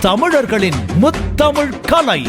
தமிழர்களின் முத்தமிழ் கலை.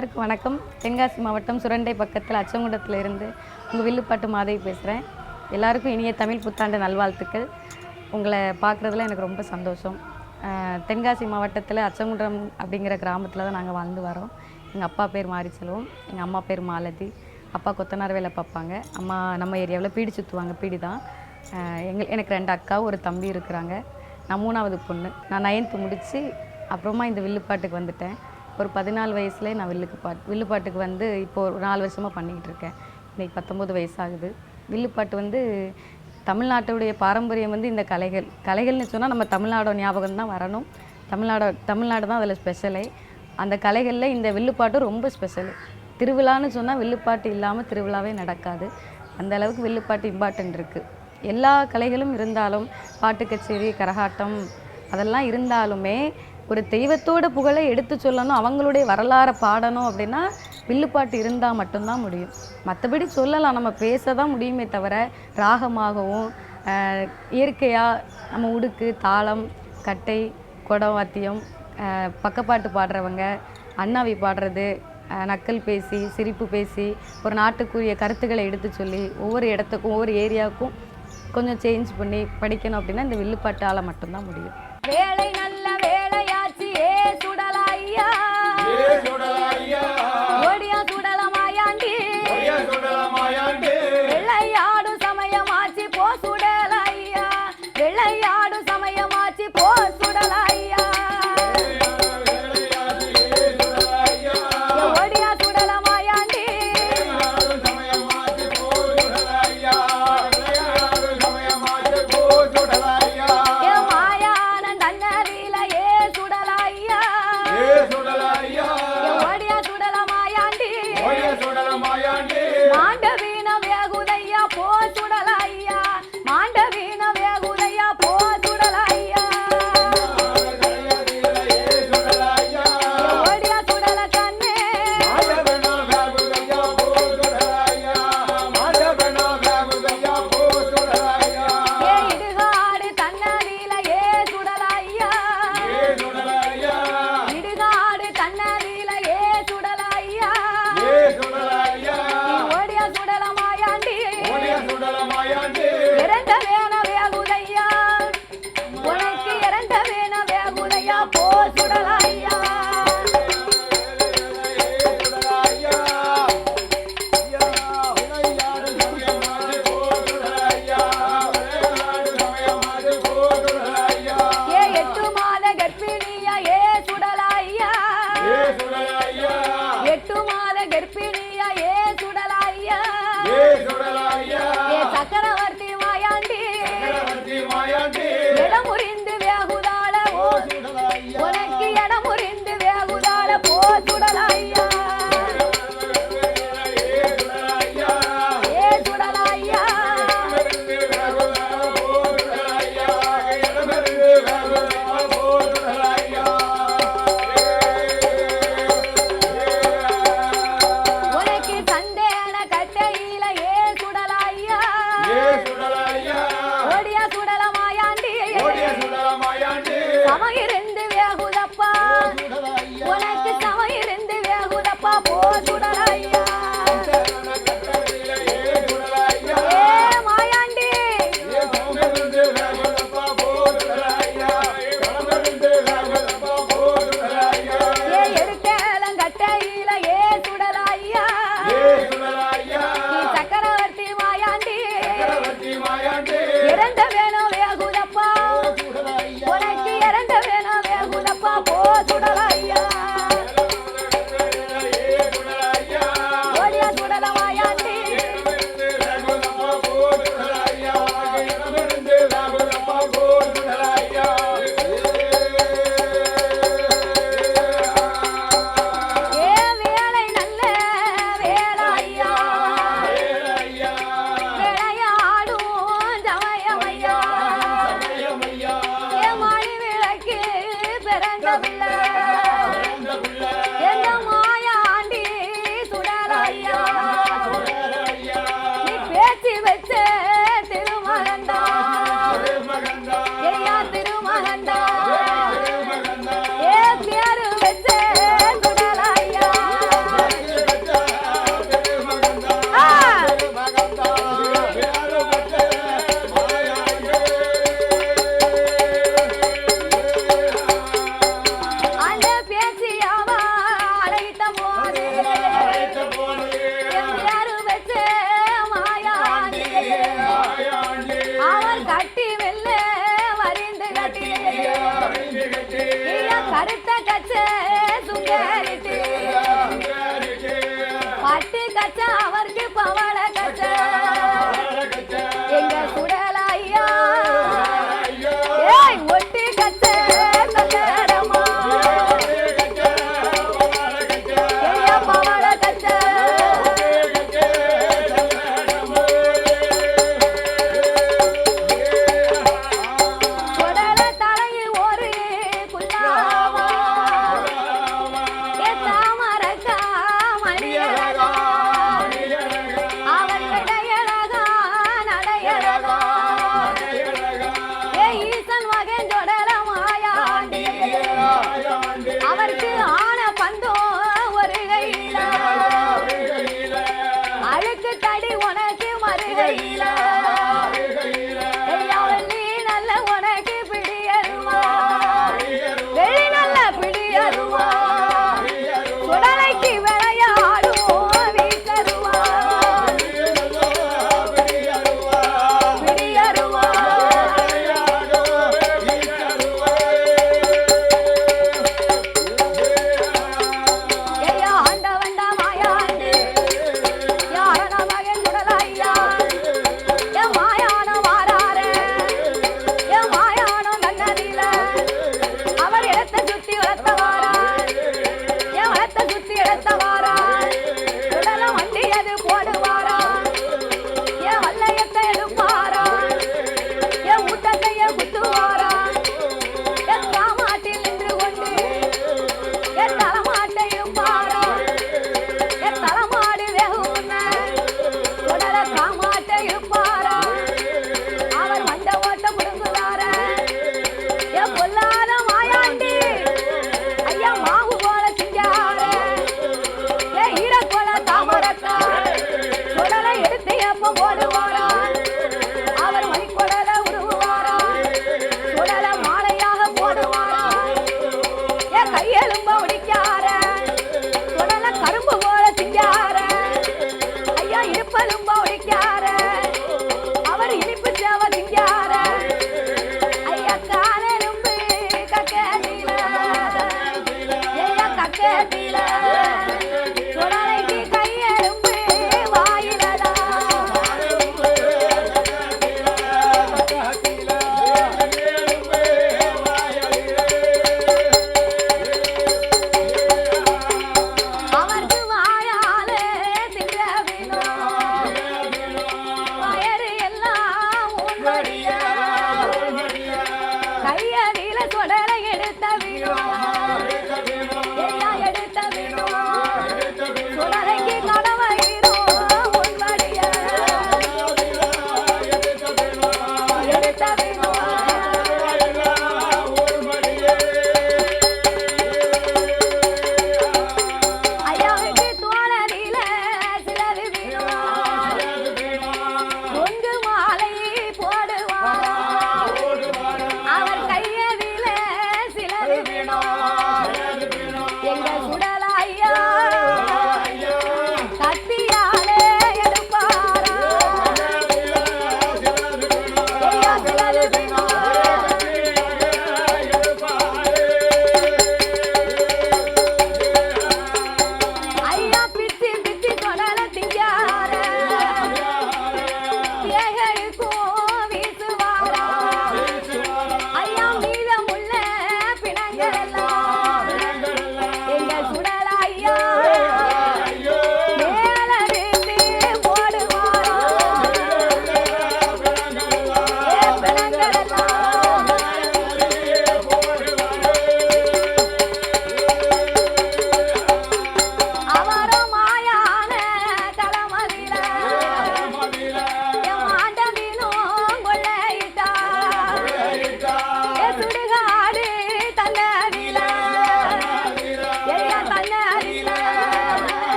எல்லாருக்கும் வணக்கம். தென்காசி மாவட்டம் சுரண்டை பக்கத்தில் அச்சங்குண்டத்தில் இருந்து உங்கள் வில்லுப்பாட்டு மாதவி பேசுகிறேன். எல்லாருக்கும் இனிய தமிழ் புத்தாண்டு நல்வாழ்த்துக்கள். உங்களை பார்க்குறதுல எனக்கு ரொம்ப சந்தோஷம். தென்காசி மாவட்டத்தில் அச்சங்குன்றம் அப்படிங்கிற கிராமத்தில் தான் நாங்கள் வாழ்ந்து வரோம். எங்கள் அப்பா பேர் மாரிச்செல்வம் எங்கள் அம்மா பேர் மாலதி. அப்பா கொத்தனார் வேலை பார்ப்பாங்க. அம்மா நம்ம ஏரியாவில் பீடி சுற்றுவாங்க பீடி தான். எங்கள் எனக்கு ரெண்டு அக்கா ஒரு தம்பி இருக்கிறாங்க. நான் மூணாவது பொண்ணு. நான் நைன்த்து முடித்து அப்புறமா இந்த வில்லுப்பாட்டுக்கு வந்துட்டேன். ஒரு பதினாலு வயசுலேயே நான் வில்லுக்கு பாட்டு வில்லுப்பாட்டுக்கு வந்து இப்போ ஒரு நாலு வருஷமாக பண்ணிக்கிட்டு இருக்கேன். இன்னைக்கு பத்தொம்போது வயசாகுது. வில்லுப்பாட்டு வந்து தமிழ்நாட்டுடைய பாரம்பரியம் வந்து இந்த கலைகள். கலைகள்னு சொன்னால் நம்ம தமிழ்நாடோட ஞாபகம் தான் வரணும். தமிழ்நாடோ தமிழ்நாடு தான் அதில் ஸ்பெஷலே. அந்த கலைகளில் இந்த வில்லுப்பாட்டு ரொம்ப ஸ்பெஷலு. திருவிழான்னு சொன்னால் வில்லுப்பாட்டு இல்லாமல் திருவிழாவே நடக்காது. அந்த அளவுக்கு வில்லுப்பாட்டு இம்பார்ட்டன்ட் இருக்குது எல்லா கலைகளும் இருந்தாலும் பாட்டு கச்சேரி கரகாட்டம் அதெல்லாம் இருந்தாலுமே ஒரு தெய்வத்தோட புகழை எடுத்து சொல்லணும் அவங்களுடைய வரலாறை பாடணும் அப்படின்னா வில்லுப்பாட்டு இருந்தால் மட்டும்தான் முடியும். மற்றபடி சொல்லலாம் நம்ம பேச தான் முடியுமே தவிர ராகமாகவும் இயற்கையாக நம்ம உடுக்கு தாளம் கட்டை குடம் வாத்தியம் பக்கப்பாட்டு பாடுறவங்க அண்ணாவி பாடுறது நக்கல் பேசி சிரிப்பு பேசி ஒரு நாட்டுக்குரிய கருத்துக்களை எடுத்து சொல்லி ஒவ்வொரு இடத்துக்கும் ஒவ்வொரு ஏரியாவுக்கும் கொஞ்சம் சேஞ்ச் பண்ணி படிக்கணும் அப்படின்னா இந்த வில்லுப்பாட்டால் மட்டும்தான் முடியும்.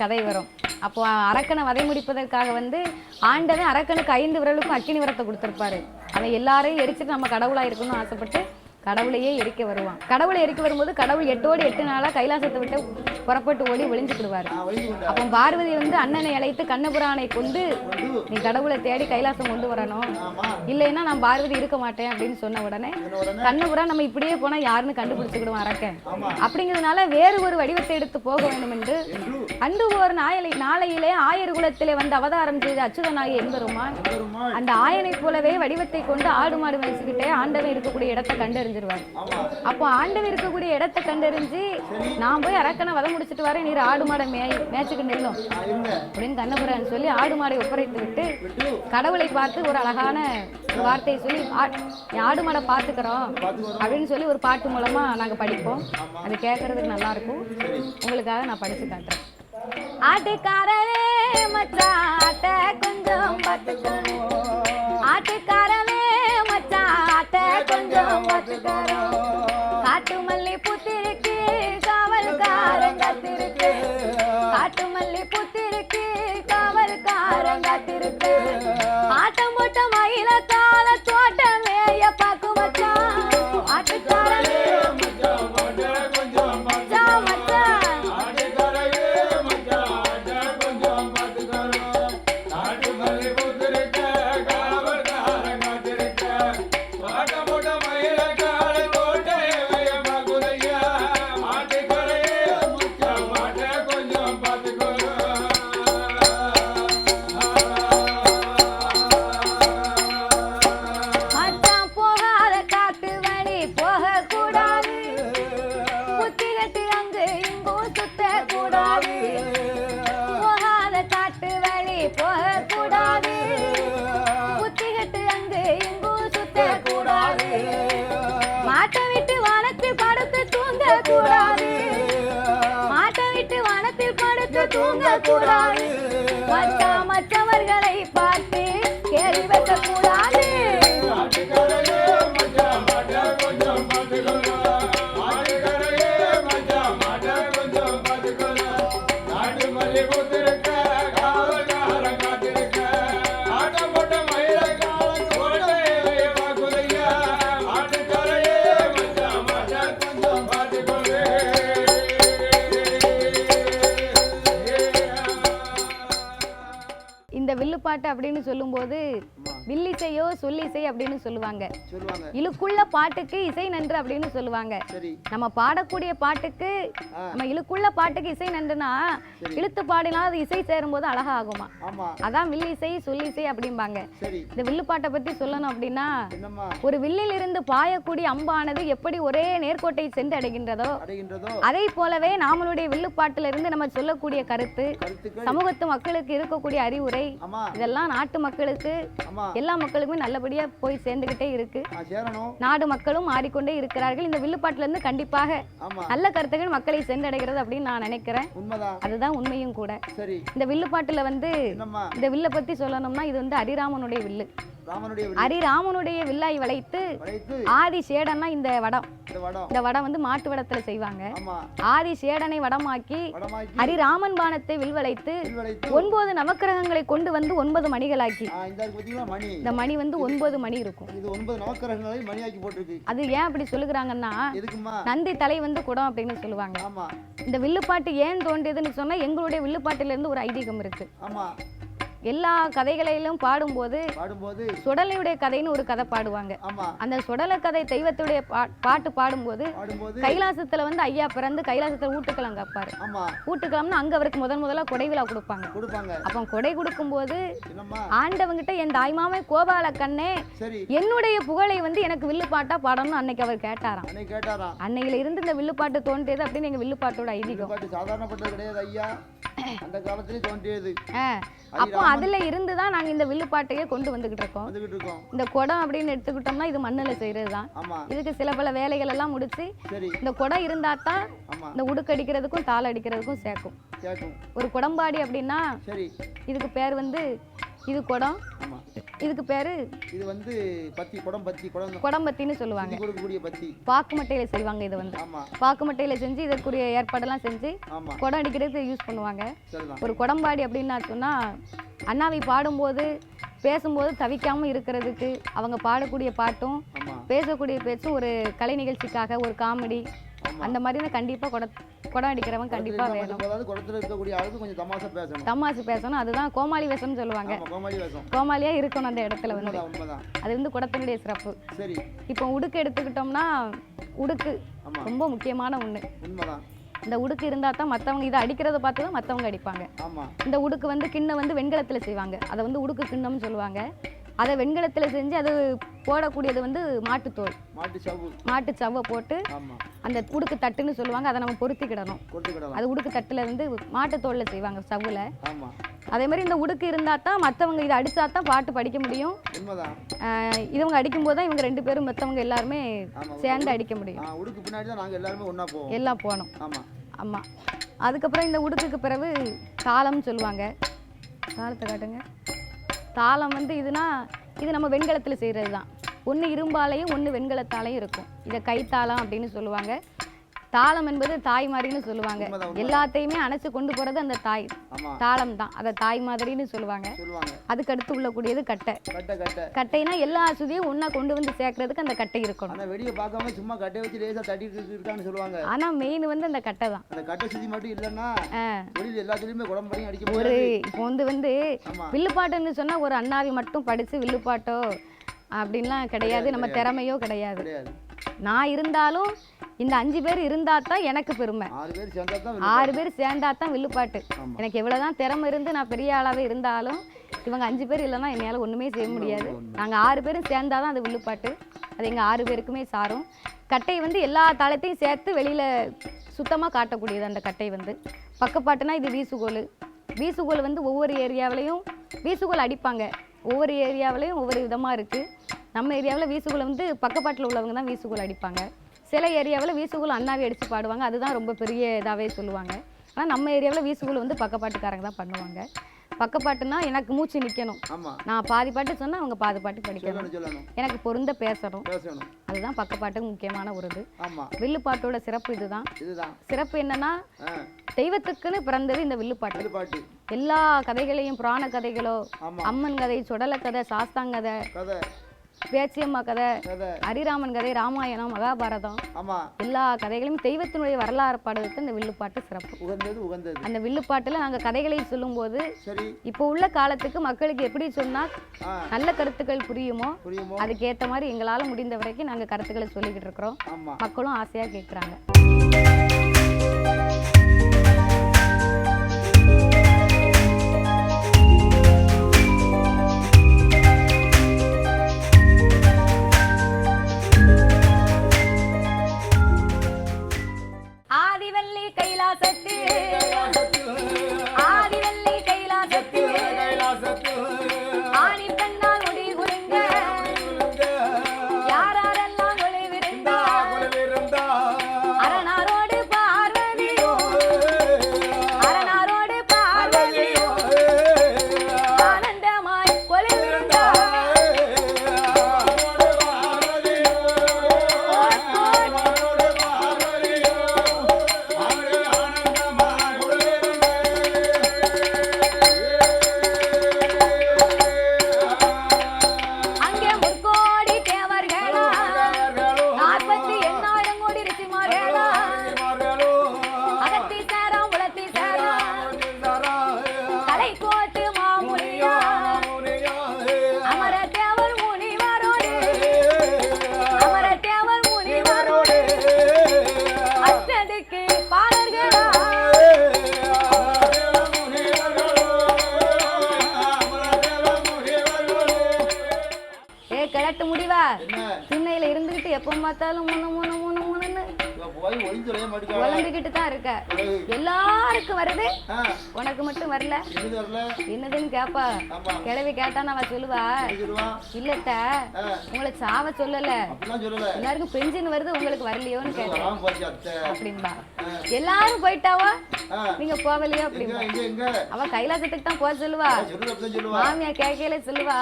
கதை வரும். அப்போ அரக்கனை வதை முடிப்பதற்காக வந்து ஆண்டவன் அரக்கனுக்கு ஐந்து விரலுக்கும் அக்கினி விரத்தை கொடுத்துருப்பாரு. அவன் எல்லாரையும் எரிச்சிட்டு நம்ம கடவுளாக இருக்கணும்னு ஆசைப்பட்டு கடவுளையே எரிக்க வருவான். கடவுளை எரிக்க வரும்போது கடவுள் எட்டோடு எட்டு நாளா கைலாசத்தை விட்டு புறப்பட்டு ஓடி ஒளிஞ்சுக்கிடுவாரு அப்போ பார்வதி வந்து அண்ணனை அழைத்து கண்ணபுரானை கொண்டு நீ கடவுளை தேடி கைலாசம் கொண்டு வரணும். இல்லைன்னா நான் பார்வதி இருக்க மாட்டேன் அப்படின்னு சொன்ன உடனே கண்ணபுரா நம்ம இப்படியே போனா யாருன்னு கண்டுபிடிச்சுக்கிடுவோம் அரக்கன் அப்படிங்கிறதுனால வேறு ஒரு வடிவத்தை எடுத்து போக வேண்டும் என்று அன்று ஒரு நாயலை நாளையிலே ஆயர் குலத்திலே வந்து அவதாரம் செய்த அச்சுதனாகி எம்பெருமான் அந்த ஆயனை போலவே வடிவத்தை கொண்டு ஆடு மாடு மேய்ச்சிக்கிட்டே ஆண்டவன் இருக்கக்கூடிய இடத்தை கண்டறிஞ்சிருவார் அப்போ ஆண்டவர் இருக்கக்கூடிய இடத்தை கண்டறிஞ்சு நான் போய் அரக்கனை வத முடிச்சிட்டு வரேன் நீர் ஆடு மாடை மே மேய்ச்சிக்கு நெல்லும் அப்படின்னு கண்ணபுரன் சொல்லி ஆடு மாடை ஒப்படைத்து விட்டு கடவுளை பார்த்து ஒரு அழகான வார்த்தையை சொல்லி ஆடு மாடை பார்த்துக்கிறோம். அப்படின்னு சொல்லி ஒரு பாட்டு மூலமாக நாங்கள் படிப்போம். அது கேட்கறதுக்கு நல்லா இருக்கும். உங்களுக்காக நான் படித்து காட்டுறேன். ஆட்டுக்காரவே மச்சான் ஆட்டை கொஞ்சம் பார்த்துக்கணும் பாட்டு அப்படின்னு சொல்லும்போது வில்லிசையோ சொல்லிசை அப்படின்னு சொல்லுவாங்க. இழுக்குள்ள பாட்டுக்கு இசை நன்று அப்படின்னு சொல்லுவாங்க. நம்ம பாடக்கூடிய பாட்டுக்கு நம்ம இழுக்குள்ள பாட்டுக்கு இசை நன்றுனா இழுத்து பாடினா அது இசை சேரும்போது அழகா ஆகுமா அதான் வில்லிசை சொல்லிசை அப்படிம்பாங்க. இந்த வில்லுப்பாட்டை பத்தி சொல்லணும் அப்படின்னா ஒரு வில்லில் இருந்து பாயக்கூடிய அம்பானது எப்படி ஒரே நேர்கோட்டை சென்று அடைகின்றதோ? அதை போலவே நாமளுடைய வில்லுப்பாட்டுல இருந்து நம்ம சொல்லக்கூடிய கருத்து சமூகத்து மக்களுக்கு இருக்கக்கூடிய அறிவுரை இதெல்லாம் நாட்டு மக்களுக்கு எல்லா மக்களுக்குமே நல்லபடியா போய் சேர்ந்துகிட்டே இருக்கு. நாடு மக்களும் மாறிக்கொண்டே இருக்கிறார்கள். இந்த வில்லுப்பாட்டுல இருந்து கண்டிப்பாக நல்ல கருத்துக்கள் மக்களை சென்றடைகிறது அப்படின்னு நான் நினைக்கிறேன். அதுதான் உண்மையும் கூட. இந்த வில்லுப்பாட்டுல வந்து இந்த வில்லை பத்தி சொல்லணும்னா இது வந்து அரிராமனுடைய வில்லு. ராமனுடைய வில்லு. அரிராமனுடைய வில்லாய் வளைத்து ஆதி சேடன்னா இந்த வடம். இந்த வடம். வந்து மாட்டு வடத்துல செய்வாங்க. ஆதி சேடனை வடமாக்கி வடமாக்கி ஹரிராமன் பானத்தை வில்வளைத்து வில் வளைத்து ஒன்பது நவக்கிரகங்களை கொண்டு வந்து ஒன்பது மணிகளாக்கி. இந்த மணி? வந்து ஒன்பது மணி இருக்கும். அது ஏன் அப்படி சொல்லுகிறாங்கன்னா நந்தி தலை வந்து குடம் அப்படின்னு சொல்லுவாங்க. இந்த வில்லுப்பாட்டு ஏன் தோன்றியதுன்னு சொன்னா எங்களுடைய வில்லுப்பாட்டுல இருந்து ஒரு ஐதீகம் இருக்கு. எல்லா கதைகளிலும் பாடும்போது பாடும்போது சுடலையுடைய கதைன்னு ஒரு கதை பாடுவாங்க. அந்த சுடலை கதை தெய்வத்துடைய பாட்டு பாடும்போது கைலாசத்துல வந்து ஐயா பிறந்து கைலாசத்துல ஊட்டுக்களம் கப்பாரு. ஆமா. ஊட்டுக்களம்னு அங்க அவருக்கு முதன் முதல்ல கொடை விழா கொடுப்பாங்க. அப்போ கொடை கொடுக்கும்போது என்னம்மா? ஆண்டவங்கிட்ட என் தாய்மாமே கோபால கண்ணே என்னுடைய புகழை வந்து எனக்கு வில்லுப்பாட்டா பாடணும்னு அன்னைக்கு அவர் கேட்டாராம். அன்னையில இருந்து இந்த வில்லுப்பாட்டு தோன்றியது அப்படின்னு எங்க வில்லுப்பாட்டோட ஐதீகம். அந்த காலத்திலே தோன்றியது. அப்போ அதுல இருந்து தான் நாங்க இந்த வில்லுப்பாட்டையே கொண்டு வந்துகிட்டு இருக்கோம். இந்த குடம் அப்படின்னு எடுத்துக்கிட்டோம்னா இது மண்ணுல செய்யறது தான் இதுக்கு சில பல வேலைகள் எல்லாம் முடிச்சு இந்த குடம் இருந்தா தான் இந்த உடுக்கடிக்கிறதுக்கும் தாள் அடிக்கிறதுக்கும் சேர்க்கும். ஒரு குடம்பாடி அப்படின்னா இதுக்கு பேர் வந்து இது குடம். இதுக்கு பேரு இது வந்து பத்தி குடம் பத்தி குடம் குடம்பத்தின்னு சொல்லுவாங்க. சுத்தி கொடுக்கக்கூடிய பத்தி. பாக்கு மட்டையில செய்வாங்க இதை வந்து. பாக்கு மட்டையில செஞ்சு இதற்குரிய ஏற்பாடெல்லாம் செஞ்சு குடம் அடிக்கிறதுக்கு யூஸ் பண்ணுவாங்க. ஒரு குடம்பாடி அப்படின்னு சொன்னா அண்ணாவை பாடும்போது பேசும்போது தவிக்காம இருக்கிறதுக்கு அவங்க பாடக்கூடிய பாட்டும் பேசக்கூடிய பேச்சும் ஒரு கலை நிகழ்ச்சிக்காக ஒரு காமெடி அந்த மாதிரி தான் கண்டிப்பா குட குடம் அடிக்கிறவன் கண்டிப்பா வேணும். குடத்துல இருக்கக்கூடிய ஆளுக்கு கொஞ்சம் தமாசா பேசணும். தமாசு பேசணும். அதுதான் கோமாளி வேஷம்னு சொல்லுவாங்க. ஆமா கோமாளி வேஷம். கோமாளியா இருக்கணும் அந்த இடத்துல வந்து. உண்மைதான் உண்மைதான். அது வந்து குடத்தினுடைய சிறப்பு. சரி. இப்போ உடுக்கு எடுத்துக்கிட்டோம்னா உடுக்கு ஆமா. ரொம்ப முக்கியமான ஒண்ணு. உண்மைதான். இந்த உடுக்கு இருந்தால் தான் மற்றவங்க இதை அடிக்கிறத பார்த்து தான் மற்றவங்க அடிப்பாங்க. ஆமா. இந்த உடுக்கு வந்து கிண்ணம் வந்து வெண்கலத்தில் செய்வாங்க. அதை வந்து உடுக்கு கிண்ணம்னு சொல்லுவாங்க. அதை வெண்கலத்தில் செஞ்சு அது போடக்கூடியது வந்து மாட்டுத்தோல். மாட்டு சவ்வு போட்டு அந்த உடுக்கு தட்டுன்னு சொல்லுவாங்க அதை நம்ம பொருத்திக்கிடணும் அது உடுக்கு தட்டில் வந்து மாட்டுத்தோலில் செய்வாங்க சவ்வில். அதே மாதிரி இந்த உடுக்கு இருந்தால் தான் மற்றவங்க இதை அடித்தா தான் பாட்டு படிக்க முடியும். இவங்க அடிக்கும்போது தான் இவங்க ரெண்டு பேரும் மற்றவங்க எல்லாருமே சேர்ந்து அடிக்க முடியும். ஆ உடுக்கு பின்னாடி தான் நாங்க எல்லாருமே ஒண்ணா போவோம். எல்லாம் போகணும். ஆமா. ஆமாம் அதுக்கப்புறம் இந்த உடுக்குக்கு பிறகு தாளம்னு சொல்லுவாங்க. தாளத்தை காட்டுங்க. தாளம் வந்து இதுனா இது நம்ம வெண்கலத்தில் செய்கிறது தான் ஒன்று இரும்பாலையும் ஒன்று வெண்கலத்தாலையும் இருக்கும். இதை கைத்தாளம் அப்படின்னு சொல்லுவாங்க. தாளம் என்பது தாய் மாதிரின்னு சொல்லுவாங்க. எல்லாத்தையுமே அணைச்சு கொண்டு போகிறது அந்த தாய். தாளம் தான். அதை தாய் மாதிரின்னு சொல்லுவாங்க. அதுக்கு அடுத்து உள்ளக்கூடியது கட்டை. கட்ட கட்ட. கட்டைனா எல்லா சுதியும் ஒன்றா கொண்டு வந்து சேர்க்கறதுக்கு அந்த கட்டை இருக்கணும். ஆனா பார்க்காம சும்மா கட்டையை வச்சு லேசா தட்டிட்டு இருக்கு- இருக்கான்னு சொல்லுவாங்க. ஆனால் மெயின் வந்து அந்த கட்டை தான். அந்த கட்டை சுத்தி மட்டும் இல்லைன்னா. வெளியில எல்லாத்துலயுமே குடம்படியும் அடிக்க ஒரு இப்போ வந்து வந்து வில்லுப்பாட்டுன்னு சொன்னா ஒரு அண்ணாவி மட்டும் படிச்சு வில்லுப்பாட்டோ அப்படின்லாம் கிடையாது. நம்ம திறமையோ கிடையாது. நான் இருந்தாலும் இந்த அஞ்சு பேர் இருந்தா தான் எனக்கு பெருமை. ஆறு பேர் சேர்ந்தா தான் வில்லுப்பாட்டு. எனக்கு எவ்வளவுதான் திறமை இருந்து நான் பெரிய ஆளாவே இருந்தாலும் இவங்க அஞ்சு பேர் இல்லைன்னா என்னால ஒண்ணுமே செய்ய முடியாது. நாங்க ஆறு பேரும் சேர்ந்தாதான் அது வில்லுப்பாட்டு. அது எங்க ஆறு பேருக்குமே சாரும். கட்டை வந்து எல்லா தாளத்தையும் சேர்த்து வெளியில சுத்தமா காட்டக்கூடியது அந்த கட்டை வந்து. பக்கப்பாட்டுனா இது வீசுகோல். வீசுகோல் வந்து ஒவ்வொரு ஏரியாவிலையும் வீசுகோல் அடிப்பாங்க. ஒவ்வொரு ஏரியாவிலையும் ஒவ்வொரு விதமாக இருக்குது நம்ம ஏரியாவில் வீசுகோல் வந்து பக்கப்பாட்டில் உள்ளவங்க தான் வீசுகோல் அடிப்பாங்க. சில ஏரியாவில் வீசுகோல் அண்ணாவே அடித்து பாடுவாங்க. அதுதான் ரொம்ப பெரிய இதாகவே சொல்லுவாங்க. ஆனால் நம்ம ஏரியாவில் வீசுகோல் வந்து பக்கப்பாட்டுக்காரங்க தான் பண்ணுவாங்க. பக்கப்பாட்டுனா எனக்கு மூச்சு நிற்கணும் நான் பாதி பாட்டு சொன்னால் அவங்க பாதி பாட்டு படிக்கணும். எனக்கு பொருந்த பேசணும். அதுதான் பக்கப்பாட்டுக்கு முக்கியமான ஒரு இது வில்லுப்பாட்டோட சிறப்பு இதுதான். சிறப்பு என்னன்னா தெய்வத்துக்குன்னு பிறந்தது இந்த வில்லுப்பாட்டு. எல்லா கதைகளையும் புராண கதைகளோ அம்மன் கதை சுடல கதை சாஸ்தாங்கதை கதை. பேச்சியம்மா கதை ஹரிராமன் கதை ராமாயணம் மகாபாரதம். ஆமா. எல்லா கதைகளையும் தெய்வத்தினுடைய வரலாறு பாடுவதற்கு இந்த வில்லுப்பாட்டு சிறப்பு. உகந்தது உகந்தது. அந்த வில்லுப்பாட்டில் நாங்கள் கதைகளை சொல்லும்போது சரி. இப்போ உள்ள காலத்துக்கு மக்களுக்கு எப்படி சொன்னால் ஆ. நல்ல கருத்துக்கள் புரியுமோ புரியுமோ? அதுக்கேற்ற மாதிரி எங்களால் முடிந்த வரைக்கும் நாங்கள் கருத்துக்களை சொல்லிக்கிட்டு இருக்கிறோம். மக்களும் ஆசையாக கேட்குறாங்க మతాలు మున మున. உழந்துக்கிட்டு தான் இருக்க. எல்லாருக்கும் வருது. உனக்கு மட்டும் வரல. என்னது வரல? என்னதுன்னு கேப்பா. கிழவி கேட்டா அவ சொல்லுவா. இல்லத்த உங்களை சாவ சொல்லல. எல்லாருக்கும் பென்ஷன் வருது உங்களுக்கு வரலையோன்னு கேட்டேன். அப்படின்பா. எல்லாரும் போயிட்டாவா? நீங்க போகலையோ அப்படின்பா. அவ கைலாசத்துக்கு தான் போக சொல்லுவா. மாமியா கேட்கையில சொல்லுவா.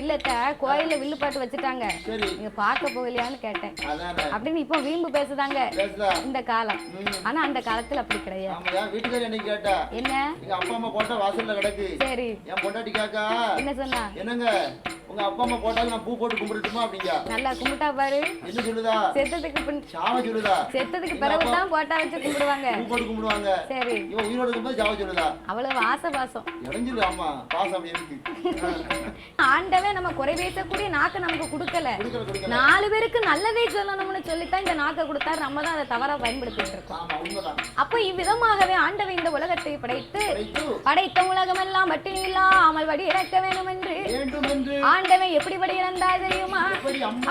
இல்லத்த கோயில்ல வில்லுப்பாட்டு வச்சுட்டாங்க. நீங்க பார்க்க போகலையான்னு கேட்டேன். அப்படின்னு இப்போ வீம்பு பேசுதாங்க. பேசுதா இந்த காலம். ஆனா அந்த காலத்துல அப்படி கிடையாது. வீட்டுக்காரி என்னை கேட்டா? என்ன? எங்க அப்பா அம்மா போட்டா வாசல்ல கிடக்கு. சரி. என் பொண்டாட்டி காக்கா என்ன சொன்னா? என்னங்க? உங்க அப்பா அம்மா போட்டாலும் நான் பூ போட்டு கும்பிடட்டுமா அப்படிங்க நல்லா கும்பிட்டா பாரு. என்ன சொல்லுதா? செத்ததுக்கு பின் சாவ சொல்லுதா? செத்ததுக்கு பிறகு தான் போட்டா வச்சு கும்பிடுவாங்க. பூ போட்டு கும்பிடுவாங்க. சரி. இவன் உயிரோடு இருக்கும்போது சாவ சொல்லுதா? அவ்வளவு ஆசை பாசம் இடைஞ்சிரு ஆமா பாசம் அப்படி இருக்கு. ஆண்டவன் நம்ம குறை பேசக்கூடிய நாக்கு நமக்கு கொடுக்கல. நாலு பேருக்கு நல்லதே சொல்லணும்னு சொல்லித்தான் இந்த நாக்கை கொடுத்தாரு. நம்ம தான் அதை தவறா பயன்படுத்திட்டு இருக்கோம். அப்போ இவ்விதமாகவே ஆண்டவன் இந்த உலகத்தை படைத்து படைத்த உலகமெல்லாம் பட்டினி இல்லாமல் வடி இறக்க வேண்டும் என்று வேண்டும் என்று ஆண்டவன் எப்படி படி இறந்தா தெரியுமா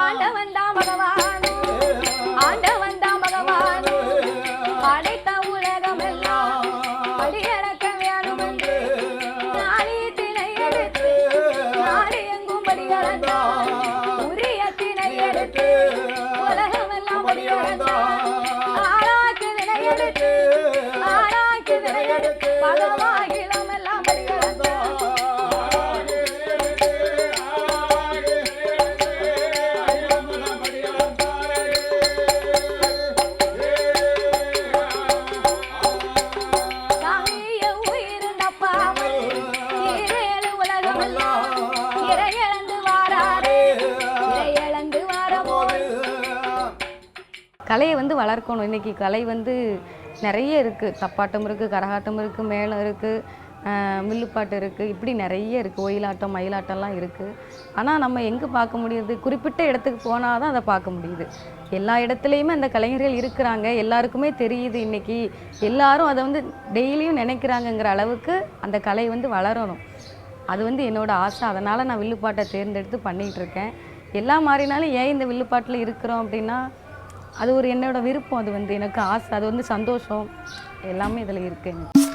ஆண்டவன் தான் பகவானோ? ஆண்டவன் தான் பகவானோ? படைத்த கலையை வந்து வளர்க்கணும். இன்னைக்கு கலை வந்து நிறைய இருக்குது தப்பாட்டம் இருக்குது கரகாட்டம் இருக்குது மேளம் இருக்குது மில்லுப்பாட்டு இருக்குது இப்படி நிறைய இருக்குது ஒயிலாட்டம் மயிலாட்டம்லாம் இருக்குது ஆனால் நம்ம எங்கே பார்க்க முடியுது? குறிப்பிட்ட இடத்துக்கு போனால் தான் அதை பார்க்க முடியுது. எல்லா இடத்துலையுமே அந்த கலைஞர்கள் இருக்கிறாங்க. எல்லாருக்குமே தெரியுது இன்னைக்கு. எல்லாரும் அதை வந்து டெய்லியும் நினைக்கிறாங்கங்கிற அளவுக்கு அந்த கலை வந்து வளரணும். அது வந்து என்னோடய ஆசை. அதனால் நான் வில்லுப்பாட்டை தேர்ந்தெடுத்து பண்ணிகிட்ருக்கேன் எல்லா மாறினாலும் ஏன் இந்த வில்லுப்பாட்டில் இருக்கிறோம் அப்படின்னா அது ஒரு என்னோட விருப்பம். அது வந்து எனக்கு ஆசை. அது வந்து சந்தோஷம். எல்லாமே இதில் இருக்கு எனக்கு.